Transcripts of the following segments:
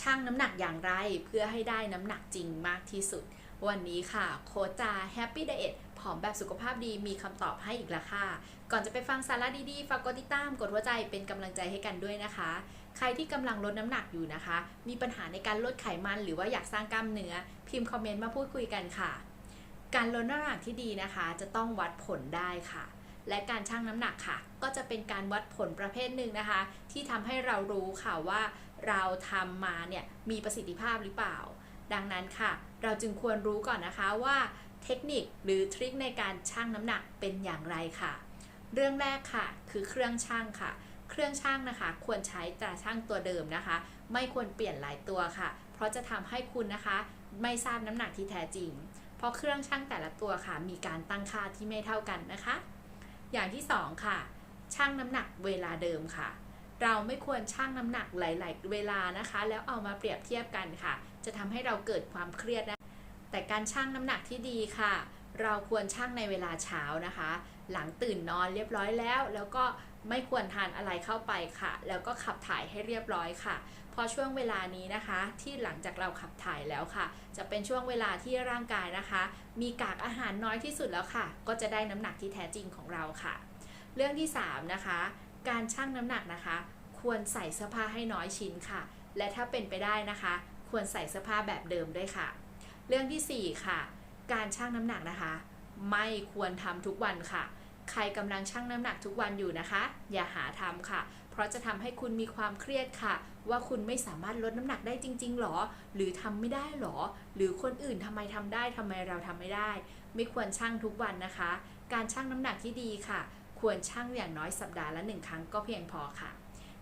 ชั่งน้ำหนักอย่างไรเพื่อให้ได้น้ำหนักจริงมากที่สุด วันนี้ค่ะโค้ชจา Happy Diet ผอมแบบสุขภาพดีมีคำตอบให้อีกแล้วค่ะ ก่อนจะไปฟังสาระดีๆ ฝากกดติดตามกดหัวใจเป็นกำลังใจให้กันด้วยนะคะ ใครที่กำลังลดน้ำหนักอยู่นะคะ มีปัญหาในการลดไขมันหรือว่าอยากสร้างกล้ามเนื้อ พิมพ์คอมเมนต์มาพูดคุยกันค่ะ การลดน้ำหนักที่ดีนะคะ จะต้องวัดผลได้ค่ะ และการชั่งน้ำหนักค่ะ ก็จะเป็นการวัดผลประเภทหนึ่งนะคะ ที่ทำให้เรารู้ค่ะว่าเราทำมาเนี่ยมีประสิทธิภาพหรือเปล่า ดังนั้นค่ะ เราจึงควรรู้ก่อนนะคะว่าเทคนิคหรือทริคในการชั่งน้ำหนักเป็นอย่างไรค่ะ เรื่องแรกค่ะ คือเครื่องชั่งค่ะ เครื่องชั่งนะคะ ควรใช้ตราชั่งตัวเดิมนะคะ ไม่ควรเปลี่ยนหลายตัวค่ะ เพราะจะทำให้คุณนะคะ ไม่ทราบน้ำหนักที่แท้จริง เพราะเครื่องชั่งแต่ละตัวค่ะ มีการตั้งค่าที่ไม่เท่ากันนะคะ อย่างที่ 2 ค่ะชั่งน้ำหนักเวลาเดิมค่ะ เราไม่ควรชั่งน้ำหนักหลาย ๆ เวลานะคะ แล้วเอามาเปรียบเทียบกันค่ะ จะทำให้เราเกิดความเครียดนะแต่การชั่งน้ำหนักที่ดีค่ะ เราควรชั่งในเวลาเช้านะคะ หลังตื่นนอนเรียบร้อยแล้ว แล้วก็ ไม่ควรทานอะไรเข้าไปค่ะ แล้วก็ขับถ่ายให้เรียบร้อยค่ะ พอช่วงเวลานี้นะคะ ที่หลังจากเราขับถ่ายแล้วค่ะ จะเป็นช่วงเวลาที่ร่างกายนะคะ มีกากอาหารน้อยที่สุดแล้วค่ะ ก็จะได้น้ำหนักที่แท้จริงของเราค่ะ เรื่องที่ 3 นะคะ การชั่งน้ำหนักนะคะ ควรใส่เสื้อผ้าให้น้อยชิ้นค่ะ และถ้าเป็นไปได้นะคะ ควรใส่เสื้อผ้าแบบเดิมด้วยค่ะ เรื่องที่ 4 ค่ะ การชั่งน้ำหนักนะคะ ไม่ควรทำทุกวันค่ะ ใครกำลังชั่งน้ำหนักทุกวันอยู่นะคะ อย่าหาทำค่ะ เพราะจะทำให้คุณมีความเครียดค่ะ ว่าคุณไม่สามารถลดน้ำหนักได้จริง ๆหรอ หรือทำไม่ได้หรอ หรือคนอื่นทำไมทำได้ทำไมเราทำไม่ได้ ไม่ควรชั่งทุกวันนะคะ การชั่งน้ำหนักที่ดีค่ะ ควรชั่งอย่างน้อยสัปดาห์ละหนึ่งครั้งก็เพียงพอค่ะ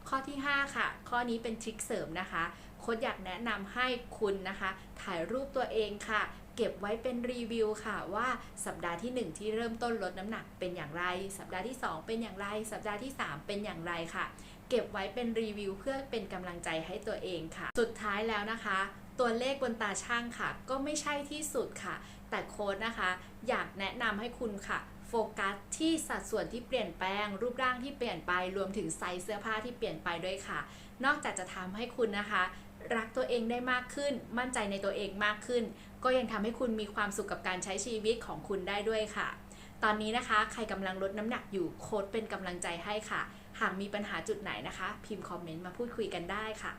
ข้อที่ 5 ค่ะ ข้อนี้เป็นทริคเสริมนะคะโค้ดอยากแนะนำให้คุณนะคะ ถ่ายรูปตัวเองค่ะ เก็บไว้เป็นรีวิวค่ะว่าสัปดาห์ที่ 1 ที่เริ่มต้นลดน้ำหนักเป็นอย่างไร สัปดาห์ที่ 2 เป็นอย่างไร สัปดาห์ที่ 3 เป็นอย่างไรค่ะ เก็บไว้เป็นรีวิวเพื่อเป็นกำลังใจให้ตัวเองค่ะ สุดท้ายแล้วนะคะ ตัวเลขบนตาช่างค่ะ ก็ไม่ใช่ที่สุดค่ะ แต่โค้ดนะคะ อยากแนะนำให้คุณค่ะโฟกัสที่สัดส่วนที่เปลี่ยนแปลง รูปร่างที่เปลี่ยนไปรวมถึงไซส์เสื้อผ้าที่เปลี่ยนไปด้วยค่ะ นอกจากจะทำให้คุณนะคะ รักตัวเองได้มากขึ้น มั่นใจในตัวเองมากขึ้น ก็ยังทำให้คุณมีความสุขกับการใช้ชีวิตของคุณได้ด้วยค่ะ ตอนนี้นะคะใครกำลังลดน้ำหนักอยู่โค้ดเป็นกำลังใจให้ค่ะ หากมีปัญหาจุดไหนนะคะ พิมพ์คอมเมนต์มาพูดคุยกันได้ค่ะ